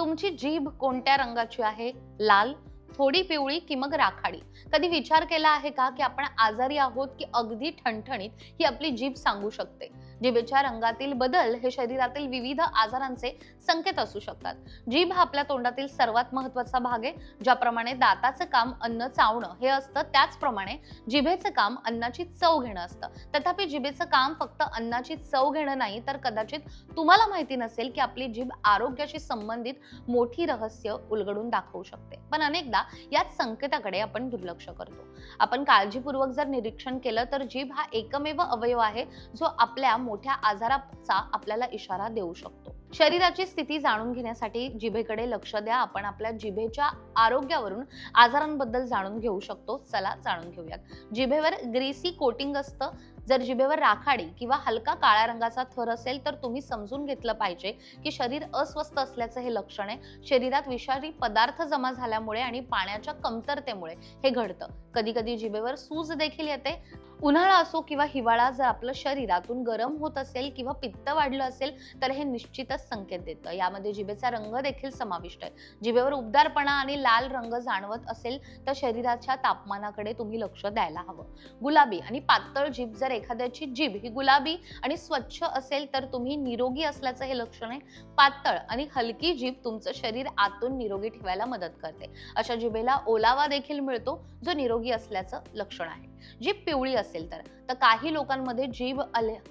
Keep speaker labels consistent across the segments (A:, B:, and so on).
A: तुमची जीभ कोणत्या रंगाची आहे? लाल थोडी पिवळी की मग राखाडी? कधी विचार केला आहे का की आपण आजारी आहोत की अगदी ठणठणीत ही आपली जीभ सांगू शकते? जिभेच्या रंगातील बदल हे शरीरातील विविध आजारांचे संकेत असू शकतात. जीभ हा आपल्या तोंडातील सर्वात महत्त्वाचा भाग आहे ज्याप्रमाणे दाताचं काम अन्न चावणं हे असतं. त्याचप्रमाणे जिभेचं काम अन्नाची चव घेणं असतं. तथापि जिभेचं काम फक्त अन्नाची चव घेणं नाही तर कदाचित तुम्हाला माहिती नसेल की आपली जीभ आरोग्याशी संबंधित मोठी रहस्य उलगडून दाखवू शकते. पण अनेकदा याच संकेताकडे आपण दुर्लक्ष करतो. आपण काळजीपूर्वक जर निरीक्षण केलं तर जीभ हा एकमेव अवयव आहे जो आपल्या मोठ्या आजाराचा आपल्याला इशारा देऊ शकतो. शरीराची स्थिती जाणून घेण्यासाठी जिभेकडे लक्ष द्या. आपण आपल्या जिभेच्या आरोग्यावरून आजारांबद्दल जाणून घेऊ शकतो. चला जाणून घेऊयात. जिभेवर ग्रीसी कोटिंग असतं. जर जिभेवर राखाडी किंवा हलका काळ्या रंगाचा थर असेल तर तुम्ही समजून घेतलं पाहिजे की शरीर अस्वस्थ असल्याचं हे लक्षण आहे. शरीरात विषारी पदार्थ जमा झाल्यामुळे आणि पाण्याच्या कमतरतेमुळे हे घडतं. कधी कधी जिभेवर सूज देखील येते. उन्हाळा असो किंवा हिवाळा जर आपलं शरीरातून गरम होत असेल किंवा पित्त वाढलं असेल तर हे निश्चितच संकेत देतं. यामध्ये जिभेचा रंग देखील समाविष्ट आहे. जिभेवर उबदारपणा आणि लाल रंग जाणवत असेल तर शरीराच्या तापमानाकडे तुम्ही लक्ष द्यायला हवं. गुलाबी आणि पातळ जीभ जर एखाद्याची जीभ ही गुलाबी आणि स्वच्छ असेल तर तुम्ही निरोगी असल्याचं हे लक्षण आहे. पातळ आणि हलकी जीभ तुमचं शरीर आतून निरोगी ठेवायला मदत करते. अशा जिभेला ओलावा देखील मिळतो जो निरोगी असल्याचं लक्षण आहे. जीभ पिवळी असेल तर तर काही लोकांमध्ये जीभ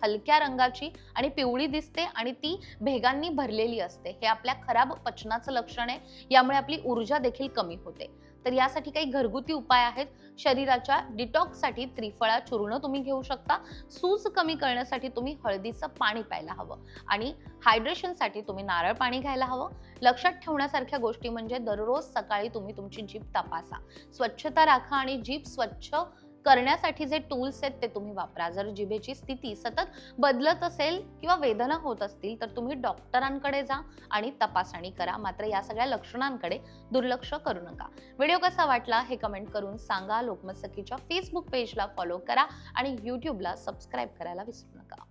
A: हलक्या रंगाची आणि पिवळी दिसते आणि ती भेगांनी भरलेली असते. हे आपल्या खराब पचनाचं लक्षण आहे. यामुळे आपली ऊर्जा देखील कमी होते. तर यासाठी काही घरगुती उपाय आहेत. शरीराच्या डिटॉक्ससाठी त्रिफळा चूर्ण तुम्ही घेऊ शकता. सूज कमी करण्यासाठी तुम्ही हळदीचं पाणी प्यायला हवं आणि हायड्रेशनसाठी तुम्ही नारळ पाणी घ्यायला हवं. लक्षात ठेवण्यासारख्या गोष्टी म्हणजे दररोज सकाळी तुम्ही तुमची जीभ तपासा. स्वच्छता राखा आणि जीभ स्वच्छ करण्यासाठी जे टूल्स आहेत ते तुम्ही वापरा. जर जिभेची स्थिती सतत बदलत असेल किंवा वेदना होत असतील तर तुम्ही डॉक्टरांकडे जा आणि तपासणी करा. मात्र या सगळ्या लक्षणांकडे दुर्लक्ष करू नका. व्हिडिओ कसा वाटला हे कमेंट करून सांगा. लोकमत सखीच्या फेसबुक पेजला फॉलो करा आणि यूट्यूबला सबस्क्राईब करायला विसरू नका.